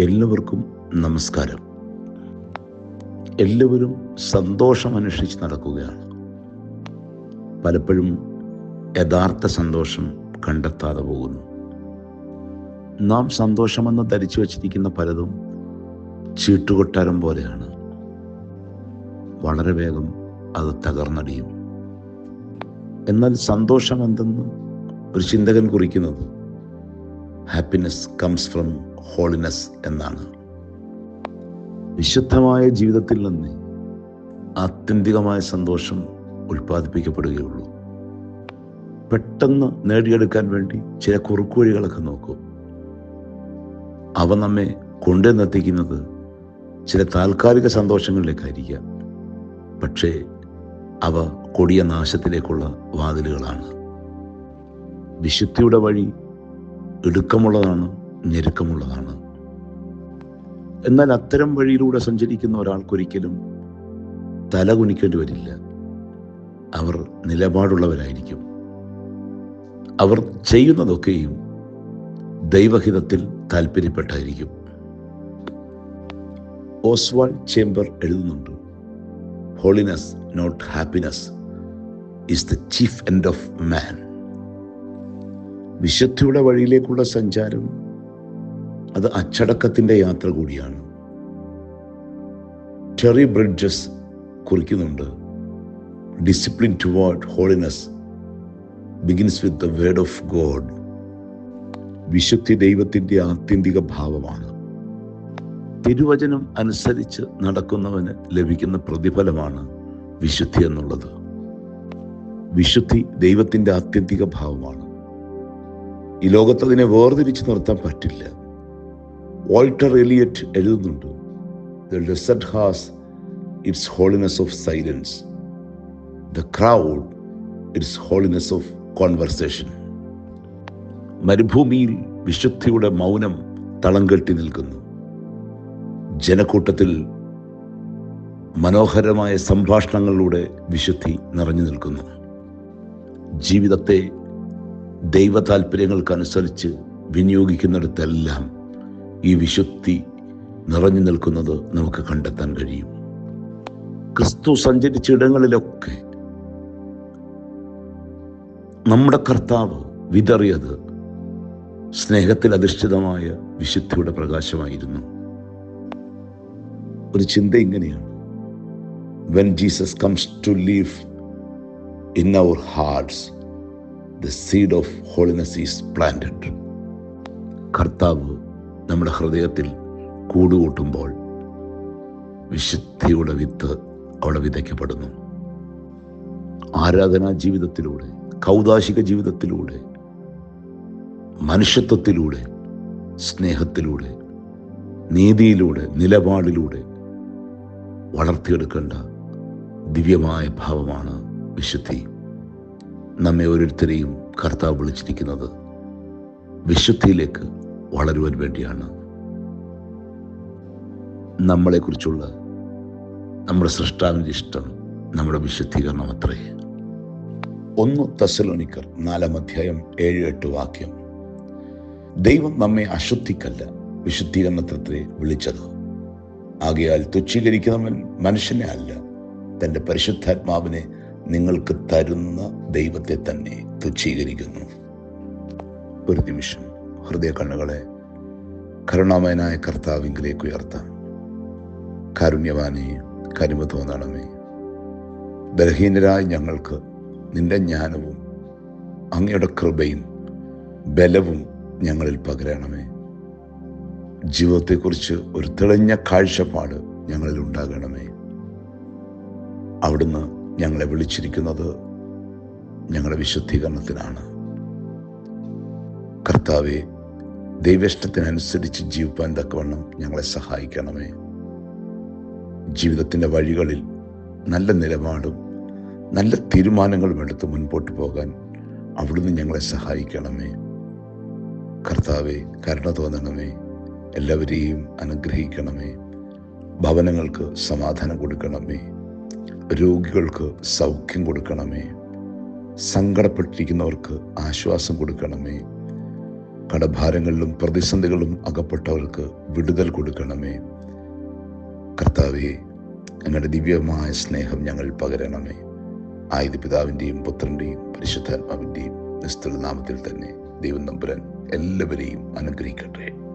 എല്ലാവർക്കും നമസ്കാരം. എല്ലാവരും സന്തോഷം അന്വേഷിച്ച് നടക്കുകയാണ്. പലപ്പോഴും യഥാർത്ഥ സന്തോഷം കണ്ടെത്താതെ പോകുന്നു. നാം സന്തോഷമെന്ന് ധരിച്ചു വച്ചിരിക്കുന്ന പലതും ചീട്ടുകൊട്ടാരം പോലെയാണ്. വളരെ വേഗം അത് തകർന്നടിയും. എന്നാൽ സന്തോഷം എന്തെന്ന് ഒരു ചിന്തകൻ കുറിക്കുന്നത് ഹാപ്പിനെസ് കംസ് ഫ്രം ഹോളിനെസ് എന്നാണ്. വിശുദ്ധമായ ജീവിതത്തിൽ നിന്ന് ആത്യന്തികമായ സന്തോഷം ഉൽപ്പാദിപ്പിക്കപ്പെടുകയുള്ളൂ. പെട്ടെന്ന് നേടിയെടുക്കാൻ വേണ്ടി ചില കുറുക്കുവഴികളൊക്കെ നോക്കൂ. അവ നമ്മെ കൊണ്ടുവന്നെത്തിക്കുന്നത് ചില താൽക്കാലിക സന്തോഷങ്ങളിലേക്കായിരിക്കാം പക്ഷേ അവ കൊടിയ നാശത്തിലേക്കുള്ള വാതിലുകളാണ്. വിശുദ്ധിയുടെ വഴി ഇടുക്കമുള്ളതാണ് ഞെരുക്കമുള്ളതാണ്. എന്നാൽ അത്തരം വഴിയിലൂടെ സഞ്ചരിക്കുന്ന ഒരാൾക്കൊരിക്കലും തല കുനിക്കേണ്ടി വരില്ല. അവർ നിലപാടുള്ളവരായിരിക്കും. അവർ ചെയ്യുന്നതൊക്കെയും ദൈവഹിതത്തിൽ താല്പര്യപ്പെട്ടായിരിക്കും ഓസ്വാൾ ചേംബർ എഴുതുന്നുണ്ട് holiness not happiness is the chief end of man വിശുദ്ധിയുടെ വഴിയിലേക്കുള്ള സഞ്ചാരം അത് അച്ചടക്കത്തിന്റെ യാത്ര കൂടിയാണ്. Terry Bridges കുറിക്കുന്നുണ്ട് discipline toward holiness begins with the word of God വിശുദ്ധി ദൈവത്തിന്റെ ആത്യന്തിക ഭാവമാണ്. തിരുവചനം അനുസരിച്ച് നടക്കുന്നവന് ലഭിക്കുന്ന പ്രതിഫലമാണ് വിശുദ്ധി എന്നുള്ളത്. വിശുദ്ധി ദൈവത്തിന്റെ ആത്യന്തിക ഭാവമാണ്. ഈ ലോകത്ത് അതിനെ വേർതിരിച്ച് നിർത്താൻ പറ്റില്ല. വോൾട്ടർ എലിയറ്റ് എഴുതുന്നുണ്ട് has its holiness of silence the crowd its holiness of conversation മരുഭൂമിയിൽ വിശുദ്ധിയുടെ മൗനം തളം കെട്ടി നിൽക്കുന്നു. ജനക്കൂട്ടത്തിൽ മനോഹരമായ സംഭാഷണങ്ങളിലൂടെ വിശുദ്ധി നിറഞ്ഞു നിൽക്കുന്നു. ജീവിതത്തെ ദൈവ താല്പര്യങ്ങൾക്കനുസരിച്ച് വിനിയോഗിക്കുന്നിടത്തെല്ലാം ഈ വിശുദ്ധി നിറഞ്ഞു നിൽക്കുന്നത് നമുക്ക് കണ്ടെത്താൻ കഴിയും. ക്രിസ്തു സഞ്ചരിച്ച ഇടങ്ങളിലൊക്കെ നമ്മുടെ കർത്താവ് വിതറിയത് സ്നേഹത്തിൽ അധിഷ്ഠിതമായ വിശുദ്ധിയുടെ പ്രകാശമായിരുന്നു. ഒരു ചിന്ത ഇങ്ങനെയാണ്. When Jesus comes to live in our hearts the seed of holiness is planted കർത്താവ് നമ്മുടെ ഹൃദയത്തിൽ കൂടുകൂട്ടുമ്പോൾ വിശുദ്ധിയുടെ വിത്ത് അവിടെ വിതയ്ക്കപ്പെടുന്നു ആരാധനാ ജീവിതത്തിലൂടെ കൗതാശിക ജീവിതത്തിലൂടെ മനുഷ്യത്വത്തിലൂടെ സ്നേഹത്തിലൂടെ നീതിയിലൂടെ നിലപാടിലൂടെ വളർത്തിയെടുക്കേണ്ട ദിവ്യമായ ഭാവമാണ് വിശുദ്ധി. നമ്മെ ഓരോരുത്തരെയും കർത്താവ് വിളിച്ചിരിക്കുന്നത് വിശുദ്ധിയിലേക്ക് വളരുവാൻ വേണ്ടിയാണ്. നമ്മളെക്കുറിച്ചുള്ള നമ്മുടെ സൃഷ്ടാവിന്റെ ഇഷ്ടം നമ്മുടെ വിശുദ്ധീകരണം അത്രേ. ഒന്ന് തസലോനിക്കർ നാലാം അധ്യായം ഏഴ് എട്ട് വാക്യം. ദൈവം നമ്മെ അശുദ്ധിക്കല്ല വിശുദ്ധീകരണത്തെ വിളിച്ചത്. ആകയാൽ തുച്ഛീകരിക്കുന്നവൻ മനുഷ്യനെ അല്ല തന്റെ പരിശുദ്ധാത്മാവിനെ നിങ്ങൾക്ക് തരുന്ന ദൈവത്തെ തന്നെ തുച്ഛീകരിക്കുന്നു. ഒരു നിമിഷം ഹൃദയ കണ്ണുകളെ കരുണാമയനായ കർത്താവിങ്കിലേക്ക് ഉയർത്താം. കാരുണ്യവാനെ കരുമ തോന്നണമേ. ബലഹീനരായ ഞങ്ങൾക്ക് നിന്റെ ജ്ഞാനവും അങ്ങയുടെ കൃപയും ബലവും ഞങ്ങളിൽ പകരണമേ. ജീവിതത്തെക്കുറിച്ച് ഒരു തെളിഞ്ഞ കാഴ്ചപ്പാട് ഞങ്ങളിൽ ഉണ്ടാകണമേ. അവിടുന്ന് ഞങ്ങളെ വിളിച്ചിരിക്കുന്നത് ഞങ്ങളുടെ വിശുദ്ധീകരണത്തിനാണ്. കർത്താവെ ദൈവേഷ്ടത്തിനനുസരിച്ച് ജീവിപ്പാൻ തക്കവണ്ണം ഞങ്ങളെ സഹായിക്കണമേ. ജീവിതത്തിന്റെ വഴികളിൽ നല്ല നിലപാടും നല്ല തീരുമാനങ്ങളും എടുത്ത് മുൻപോട്ട് പോകാൻ അവിടുന്ന് ഞങ്ങളെ സഹായിക്കണമേ. കർത്താവെ കരുണ തോന്നണമേ. എല്ലാവരെയും അനുഗ്രഹിക്കണമേ. ഭവനങ്ങൾക്ക് സമാധാനം കൊടുക്കണമേ. രോഗികൾക്ക് സൗഖ്യം കൊടുക്കണമേ. സങ്കടപ്പെട്ടിരിക്കുന്നവർക്ക് ആശ്വാസം കൊടുക്കണമേ. കടഭാരങ്ങളിലും പ്രതിസന്ധികളിലും അകപ്പെട്ടവർക്ക് വിടുതൽ കൊടുക്കണമേ. കർത്താവെ ഞങ്ങളുടെ ദിവ്യമായ സ്നേഹം ഞങ്ങൾ പകരണമേ. ആയത് പിതാവിന്റെയും പുത്രന്റെയും പരിശുദ്ധാത്മാവിന്റെയും നിസ്തുല നാമത്തിൽ തന്നെ ദൈവം നമ്പുരൻ എല്ലാവരെയും അനുഗ്രഹിക്കട്ടെ.